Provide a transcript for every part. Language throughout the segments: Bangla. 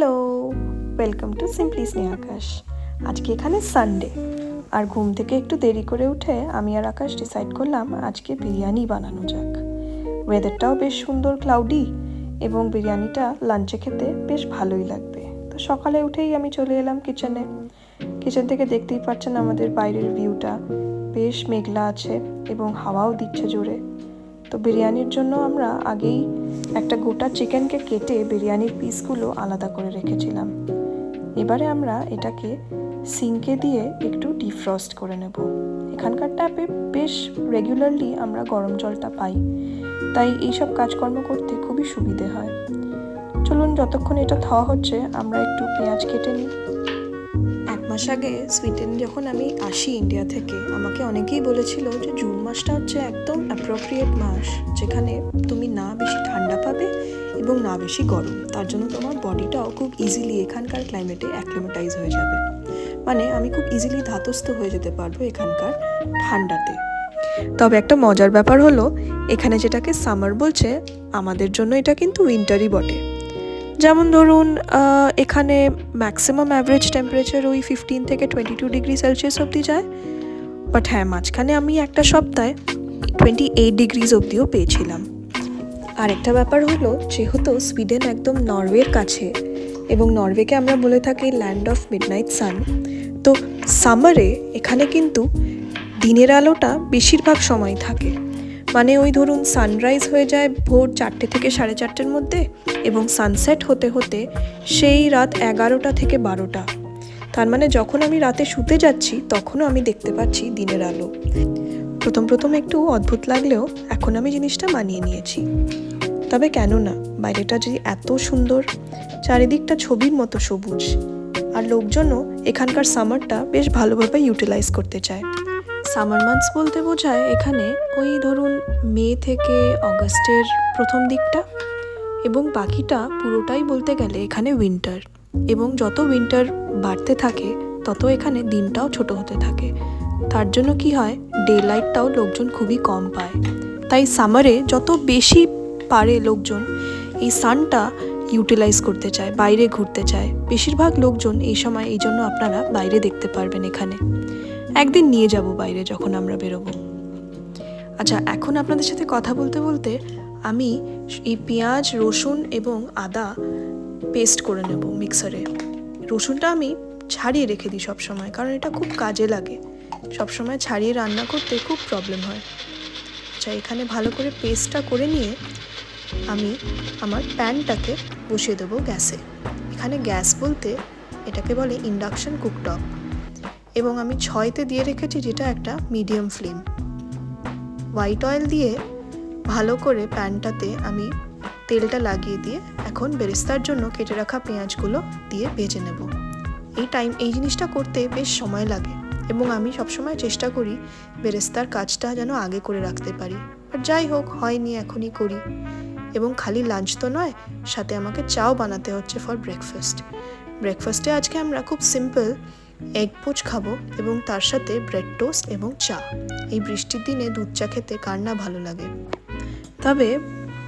Hello welcome to simply Snehakash আজকে এখানে সানডে আর ঘুম থেকে একটু দেরি করে উঠে আমি আর আকাশ ডিসাইড করলাম আজকে বিরিয়ানি বানানো যাক। ওয়েদারটাও বেশ সুন্দর ক্লাউডি এবং বিরিয়ানিটা লাঞ্চে খেতে বেশ ভালোই লাগবে। তো সকালে উঠেই আমি চলে এলাম কিচেনে কিচেন থেকে দেখতেই পাচ্ছেন আমাদের বাইরের ভিউটা বেশ মেঘলা আছে এবং হাওয়াও দিচ্ছে জোরে। তো বিরিয়ানির জন্য আমরা আগেই একটা গোটা চিকেনকে কেটে বিরিয়ানির পিসগুলো আলাদা করে রেখেছিলাম। এবারে আমরা এটাকে সিঙ্কে দিয়ে একটু ডিফ্রস্ট করে নেব। এখানকার ট্যাপে বেশ রেগুলারলি আমরা গরম জলটা পাই। তাই এইসব কাজকর্ম করতে খুবই সুবিধে হয়। চলুন যতক্ষণ এটা খাওয়া হচ্ছে, আমরা একটু পেঁয়াজ কেটে নিই। মাস আগে সুইডেন যখন আমি আসি ইন্ডিয়া থেকে, আমাকে অনেকেই বলেছিল যে জুন মাসটা হচ্ছে একদম অ্যাপ্রোপ্রিয়েট মাস, যেখানে তুমি না বেশি ঠান্ডা পাবে এবং না বেশি গরম। তার জন্য তোমার বডিটাও খুব ইজিলি এখানকার ক্লাইমেটে অ্যাক্লিমেটাইজ হয়ে যাবে। মানে আমি খুব ইজিলি ধাতস্থ হয়ে যেতে পারব এখানকার ঠান্ডাতে। তবে একটা মজার ব্যাপার হলো, এখানে যেটাকে সামার বলছে, আমাদের জন্য এটা কিন্তু উইন্টারই বটে। যেমন ধরুন এখানে ম্যাক্সিমাম অ্যাভারেজ টেম্পারেচার ওই ফিফটিন থেকে টোয়েন্টি টু ডিগ্রি সেলসিয়াস অবধি যায়। বাট হ্যাঁ মাঝখানে আমি একটা সপ্তাহে টোয়েন্টি এইট ডিগ্রিজ অবধিও পেয়েছিলাম। আর একটা ব্যাপার হলো, যেহেতু সুইডেন একদম নরওয়ের কাছে এবং নরওয়েকে আমরা বলে থাকি ল্যান্ড অফ মিডনাইট সান তো সামারে এখানে কিন্তু দিনের আলোটা বেশিরভাগ সময় থাকে। মানে ওই ধরুন সানরাইজ হয়ে যায় ভোর চারটে থেকে সাড়ে চারটের মধ্যে এবং সানসেট হতে হতে সেই রাত এগারোটা থেকে বারোটা। তার মানে যখন আমি রাতে শুতে যাচ্ছি, তখনও আমি দেখতে পাচ্ছি দিনের আলো। প্রথম প্রথম একটু অদ্ভুত লাগলেও এখন আমি জিনিসটা মানিয়ে নিয়েছি। তবে কেন না, বাইরেটা যদি এত সুন্দর, চারিদিকটা ছবির মতো সবুজ। আর লোকজনও এখানকার সামারটা বেশ ভালোভাবে ইউটিলাইজ করতে চায়। সামার মান্থস বলতে বোঝায় এখানে ওই ধরুন মে থেকে অগস্টের প্রথম দিকটা এবং বাকিটা পুরোটাই বলতে গেলে এখানে উইন্টার এবং যত উইন্টার বাড়তে থাকে, তত এখানে দিনটাও ছোট হতে থাকে। তার জন্য কি হয় ডে লাইটটাও লোকজন খুবই কম পায়। তাই সামারে যত বেশি পারে লোকজন, এই সানটা ইউটিলাইজ করতে চায়, বাইরে ঘুরতে চায়। বেশিরভাগ লোকজন এই সময়, এই জন্য আপনারা বাইরে দেখতে পারবেন এখানে। একদিন নিয়ে যাব বাইরে যখন আমরা বেরোবো। আচ্ছা এখন আপনাদের সাথে কথা বলতে বলতে আমি এই পেঁয়াজ, রসুন এবং আদা পেস্ট করে নেব মিক্সারে রসুনটা আমি ছাড়িয়ে রেখে দিই সবসময়, কারণ এটা খুব কাজে লাগে। সবসময় ছাড়িয়ে রান্না করতে খুব প্রবলেম হয়। আচ্ছা এখানে ভালো করে পেস্টটা করে নিয়ে আমি আমার প্যানটাকে বসিয়ে দেবো গ্যাসে। এখানে গ্যাস বলতে এটাকে বলে ইন্ডাকশন কুকটপ এবং আমি ছয়তে দিয়ে রেখেছি যেটা একটা মিডিয়াম ফ্লেম হোয়াইট অয়েল দিয়ে ভালো করে প্যানটাতে আমি তেলটা লাগিয়ে দিয়ে এখন বেরেস্তার জন্য কেটে রাখা পেঁয়াজগুলো দিয়ে ভেজে নেব। এই টাইম এই জিনিসটা করতে বেশ সময় লাগে এবং আমি সবসময় চেষ্টা করি বেরেস্তার কাজটা যেন আগে করে রাখতে পারি। আর যাই হোক, হয়নি, এখনই করি। এবং খালি লাঞ্চ তো নয়, সাথে আমাকে চাও বানাতে হচ্ছে ফর ব্রেকফাস্ট ব্রেকফাস্টে আজকে আমরা খুব সিম্পল এগ পোচ খাব এবং তার সাথে ব্রেড টোস্ট এবং চা। এই বৃষ্টির দিনে দুধ চা খেতে কার না ভালো লাগে? তবে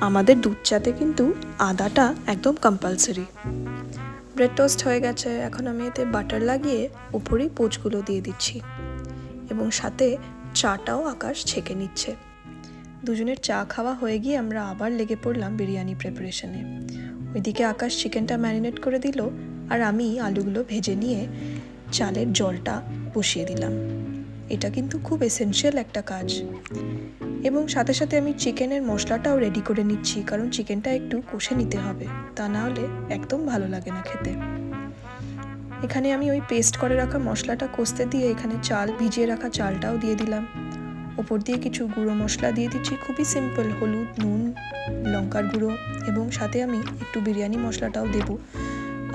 আমাদের দুধ চাতে কিন্তু আদাটা একদম কম্পালসারি ব্রেড টোস্ট হয়ে গেছে, এখন আমি এতে বাটার লাগিয়ে উপরেই পোচগুলো দিয়ে দিচ্ছি এবং সাথে চাটাও আকাশ ছেঁকে নিচ্ছে। দুজনের চা খাওয়া হয়ে গিয়ে আমরা আবার লেগে পড়লাম বিরিয়ানি প্রিপারেশনে ওইদিকে আকাশ চিকেনটা ম্যারিনেট করে দিল আর আমি আলুগুলো ভেজে নিয়ে চালের জলটা বসিয়ে দিলাম। এটা কিন্তু খুব এসেনশিয়াল একটা কাজ। এবং সাথে সাথে আমি চিকেনের মশলাটাও রেডি করে নিচ্ছি, কারণ চিকেনটা একটু কষে নিতে হবে, তা না হলে একদম ভালো লাগে না খেতে। এখানে আমি ওই পেস্ট করে রাখা মশলাটা কষতে দিয়ে এখানে চাল, ভিজিয়ে রাখা চালটাও দিয়ে দিলাম। ওপর দিয়ে কিছু গুঁড়ো মশলা দিয়ে দিচ্ছি, খুবই সিম্পল হলুদ, নুন, লঙ্কার গুঁড়ো, এবং সাথে আমি একটু বিরিয়ানি মশলাটাও দেবো।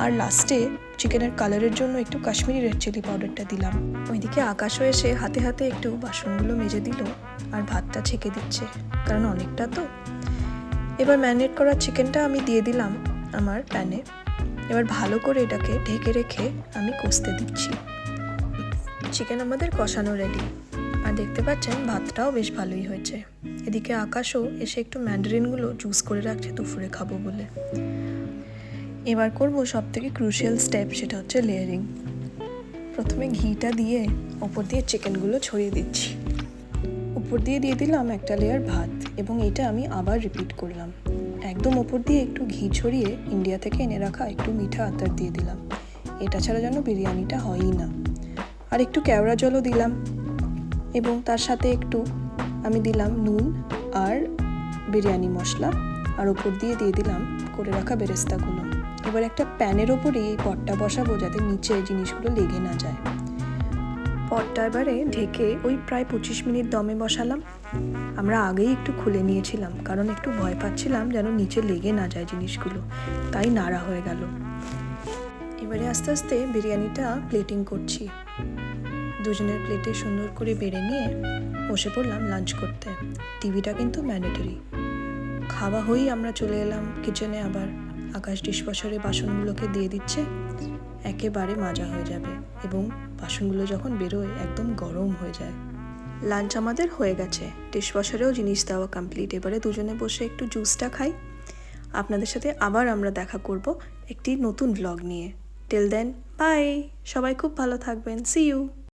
আর লাস্টে চিকেনের কালারের জন্য একটু কাশ্মীরি রেড চিলি পাউডারটা দিলাম। ওইদিকে আকাশও এসে হাতে হাতে একটু বাসনগুলো মেজে দিল আর ভাতটা ছেঁকে দিচ্ছে, কারণ অনেকটা তো। এবার ম্যারিনেট করা চিকেনটা আমি দিয়ে দিলাম আমার প্যানে এবার ভালো করে এটাকে ঢেকে রেখে আমি কষতে দিচ্ছি। চিকেন আমাদের কষানো রেডি আর দেখতে পাচ্ছেন, ভাতটাও বেশ ভালোই হয়েছে। এদিকে আকাশও এসে একটু ম্যান্ডারিনগুলো জুস করে রাখছে, দুপুরে খাব বলে। এবার করব সব থেকে ক্রুশিয়াল স্টেপ সেটা হচ্ছে লেয়ারিং প্রথমে ঘিটা দিয়ে ওপর দিয়ে চিকেনগুলো ছড়িয়ে দিচ্ছি। উপর দিয়ে দিয়ে দিলাম একটা লেয়ার ভাত এবং এটা আমি আবার রিপিট করলাম। একদম ওপর দিয়ে একটু ঘি ছড়িয়ে ইন্ডিয়া থেকে এনে রাখা একটু মিঠা আতার দিয়ে দিলাম। এটা ছাড়া যেন বিরিয়ানিটা হয়ই না। আর একটু কেওড়া জলও দিলাম এবং তার সাথে একটু আমি দিলাম নুন আর বিরিয়ানি মশলা। আর ওপর দিয়ে দিয়ে দিলাম করে রাখা বেরেস্তাগুলো। এবার একটা প্যানের ওপরে এই পটটা বসাবো যাতে নিচে জিনিসগুলো লেগে না যায়। পটটা এবারে ঢেকে ওই প্রায় পঁচিশ মিনিট দমে বসালাম। আমরা আগেই একটু খুলে নিয়েছিলাম, কারণ একটু ভয় পাচ্ছিলাম যেন নিচে লেগে না যায় জিনিসগুলো। তাই নাড়া হয়ে গেল। এবারে আস্তে আস্তে বিরিয়ানিটা প্লেটিং করছি। দুজনের প্লেটে সুন্দর করে বেড়ে নিয়ে বসে পড়লাম লাঞ্চ করতে। টিভিটা কিন্তু ম্যান্ডেটরি খাওয়া হয়েই আমরা চলে এলাম কিচেনে আবার। আকাশ ডিশওয়াশারে বাসনগুলোকে দিয়ে দিচ্ছে, একেবারে মাজা হয়ে যাবে এবং বাসনগুলো যখন বেরোয় একদম গরম হয়ে যায়। লাঞ্চ আমাদের হয়ে গেছে। ডিশওয়াশারেও জিনিস দেওয়া কমপ্লিট এবারে দুজনে বসে একটু জুসটা খাই। আপনাদের সাথে আবার আমরা দেখা করব একটি নতুন ব্লগ নিয়ে। টিল দেন বাই সবাই খুব ভালো থাকবেন। C you